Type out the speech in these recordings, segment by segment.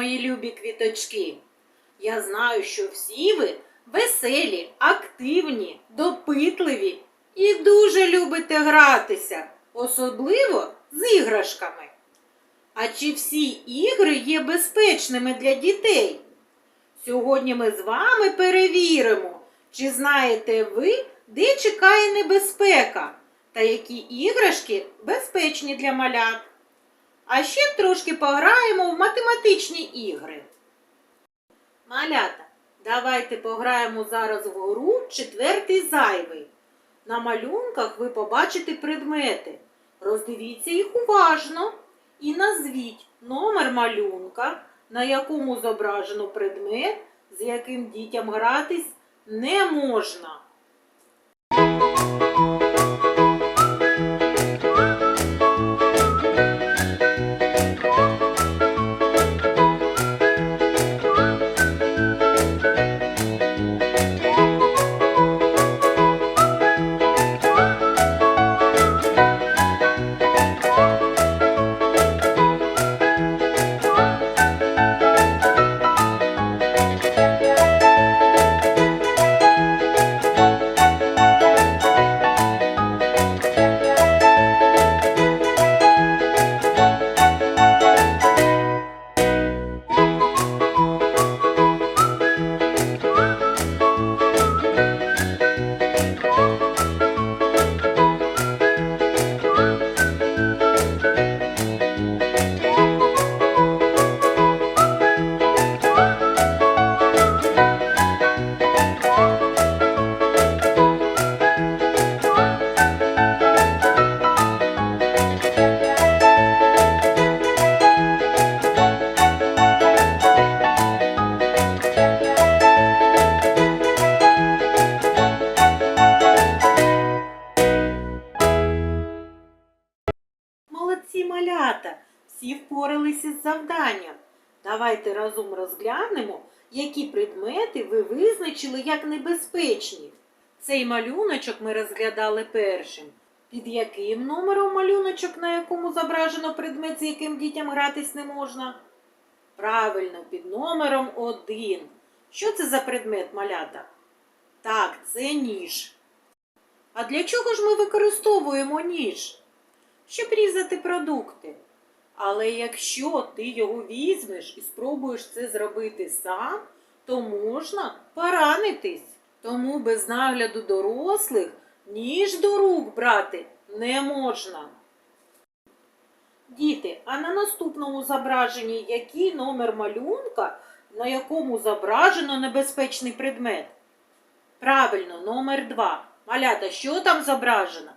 Мої любі квіточки! Я знаю, що всі ви веселі, активні, допитливі і дуже любите гратися, особливо з іграшками. А чи всі ігри є безпечними для дітей? Сьогодні ми з вами перевіримо, чи знаєте ви, де чекає небезпека та які іграшки безпечні для малят. А ще трошки пограємо в математичні ігри. Малята, давайте пограємо зараз в гру четвертий зайвий. На малюнках ви побачите предмети. Роздивіться їх уважно і назвіть номер малюнка, на якому зображено предмет, з яким дітям гратись не можна. Малята! Всі впоралися з завданням. Давайте разом розглянемо, які предмети ви визначили як небезпечні. Цей малюночок ми розглядали першим. Під яким номером малюночок, на якому зображено предмет, з яким дітям гратись не можна? Правильно, під номером 1. Що це за предмет малята? Так, це ніж. А для чого ж ми використовуємо ніж? Щоб різати продукти. Але якщо ти його візьмеш і спробуєш це зробити сам, то можна поранитись. Тому без нагляду дорослих ніж до рук брати не можна. Діти, а на наступному зображенні який номер малюнка, на якому зображено небезпечний предмет? Правильно, номер 2. Малята, що там зображено?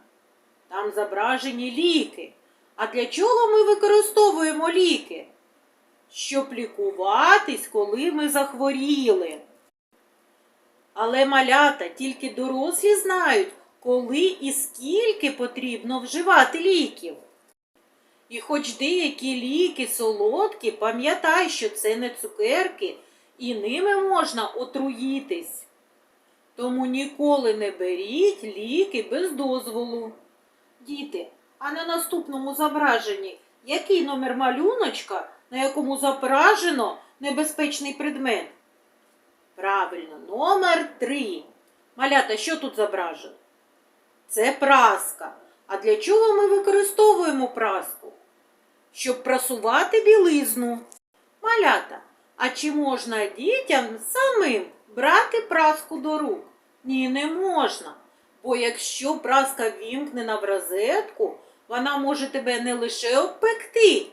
Там зображені ліки. А для чого ми використовуємо ліки? Щоб лікуватись, коли ми захворіли. Але малята тільки дорослі знають, коли і скільки потрібно вживати ліків. І хоч деякі ліки солодкі, пам'ятай, що це не цукерки, і ними можна отруїтись. Тому ніколи не беріть ліки без дозволу. Діти, а на наступному зображенні який номер малюночка, на якому зображено небезпечний предмет? Правильно, номер 3. Малята, що тут зображено? Це праска. А для чого ми використовуємо праску? Щоб прасувати білизну. Малята, а чи можна дітям самим брати праску до рук? Ні, не можна. Бо якщо праска вімкнена в розетку, вона може тебе не лише обпекти,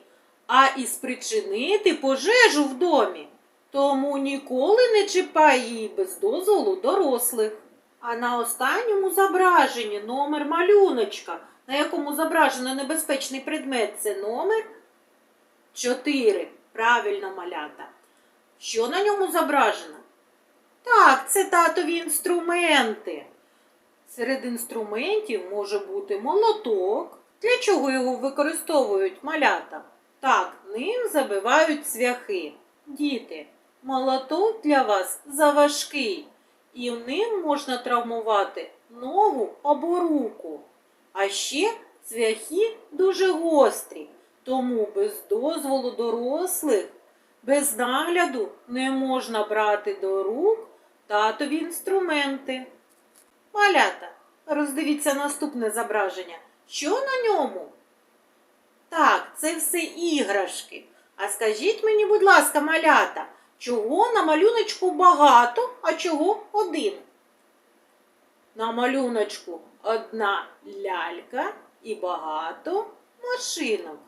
а і спричинити пожежу в домі. Тому ніколи не чіпай її без дозволу дорослих. А на останньому зображенні номер малюночка, на якому зображено небезпечний предмет, це номер 4. Правильно малята. Що на ньому зображено? Так, це татові інструменти. Серед інструментів може бути молоток. Для чого його використовують малята? Так, ним забивають цвяхи. Діти, молоток для вас заважкий, і ним можна травмувати ногу або руку. А ще цвяхи дуже гострі, тому без дозволу дорослих Без нагляду не можна брати до рук татові інструменти. Малята, роздивіться наступне зображення. Що на ньому? Так, це все іграшки. А скажіть мені, будь ласка, малята, чого на малюночку багато, а чого один? На малюночку одна лялька і багато машинок.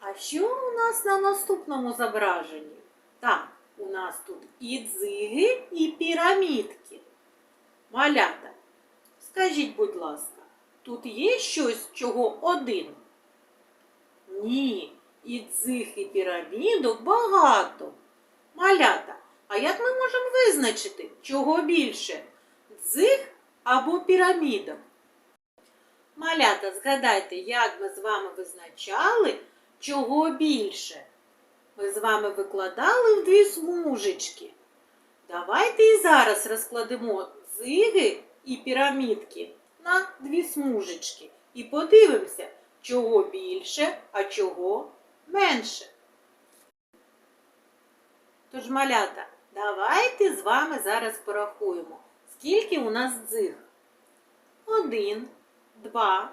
А що у нас на наступному зображенні? Так, у нас тут і дзиги, і пірамідки. Малята, скажіть, будь ласка, тут є щось, чого один? Ні, і дзиг, і пірамідок багато. Малята, а як ми можемо визначити, чого більше? Дзиг або пірамідок? Малята, згадайте, як ми з вами визначали, чого більше. Ми з вами викладали в дві смужечки. Давайте і зараз розкладемо дзиги і пірамідки на дві смужечки і подивимося, чого більше, а чого менше. Тож, малята, давайте з вами зараз порахуємо, скільки у нас дзиг. Один, два,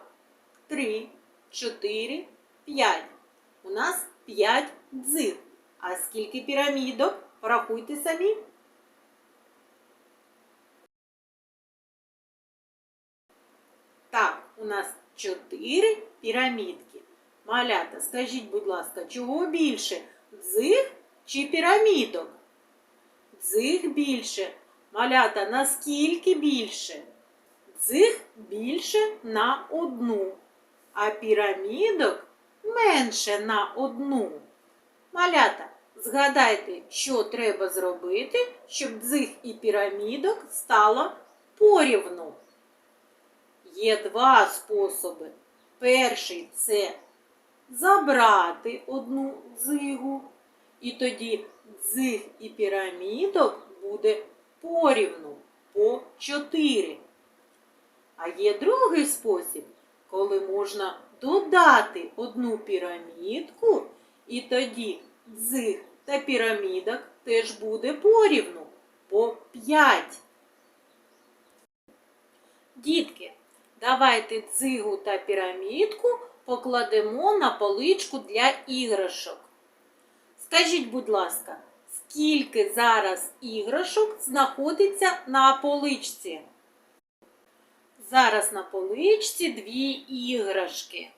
три, чотири, п'ять. У нас п'ять дзиг. А скільки пірамідок? Порахуйте самі. Так, у нас чотири пірамідки. Малята, скажіть, будь ласка, чого більше? Дзиг чи пірамідок? Дзиг більше. Малята, наскільки більше? Дзиг більше на одну, а пірамідок менше на одну. Малята, згадайте, що треба зробити, щоб дзиг і пірамідок стало порівну. Є два способи. Перший це забрати одну дзигу, і тоді дзиг і пірамідок буде порівну по 4. А є другий спосіб, коли можна додати одну пірамідку, і тоді дзиг та пірамідок теж буде порівну по 5. Дітки, давайте дзигу та пірамідку покладемо на поличку для іграшок. Скажіть, будь ласка, скільки зараз іграшок знаходиться на поличці? Зараз на поличці дві іграшки.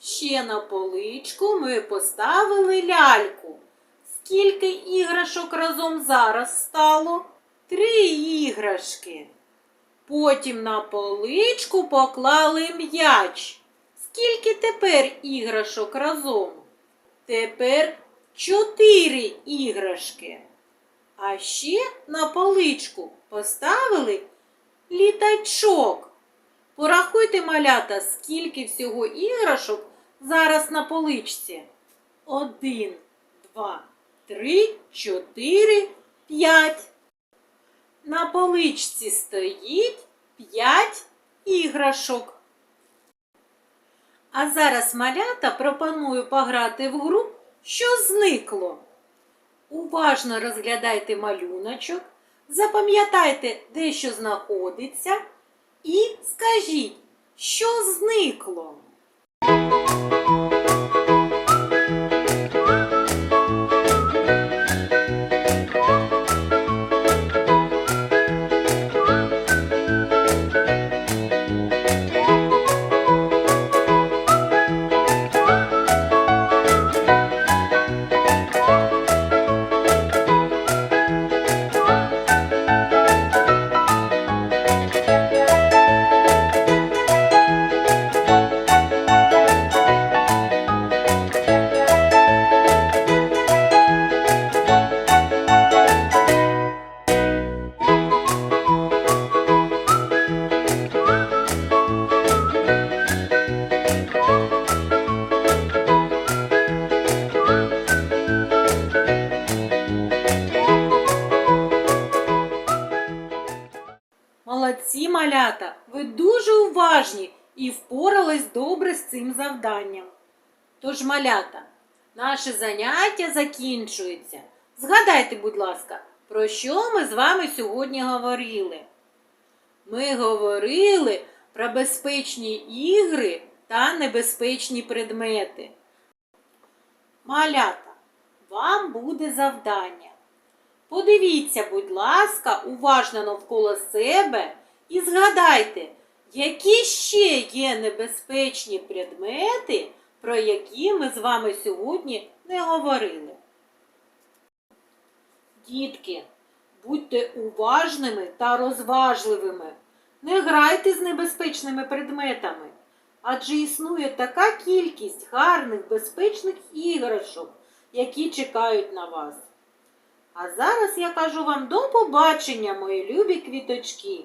Ще на поличку ми поставили ляльку. Скільки іграшок разом зараз стало? Три іграшки. Потім на поличку поклали м'яч. Скільки тепер іграшок разом? Тепер чотири іграшки. А ще на поличку поставили літачок. Порахуйте, малята, скільки всього іграшок зараз на поличці. Один, два, три, чотири, п'ять. На поличці стоїть п'ять іграшок. А зараз малята пропоную пограти в гру, що зникло. Уважно розглядайте малюночок, запам'ятайте, де що знаходиться, і скажіть, що зникло. Малята! Ви дуже уважні і впорались добре з цим завданням. Тож, малята, Наше заняття закінчується. Згадайте, будь ласка, про що ми з вами сьогодні говорили? Ми говорили про безпечні ігри та небезпечні предмети. Малята, вам буде завдання. Подивіться, будь ласка, уважно навколо себе і згадайте, які ще є небезпечні предмети, про які ми з вами сьогодні не говорили. Дітки, будьте уважними та розважливими. Не грайте з небезпечними предметами, адже існує така кількість гарних безпечних іграшок, які чекають на вас. А зараз я кажу вам до побачення, мої любі квіточки.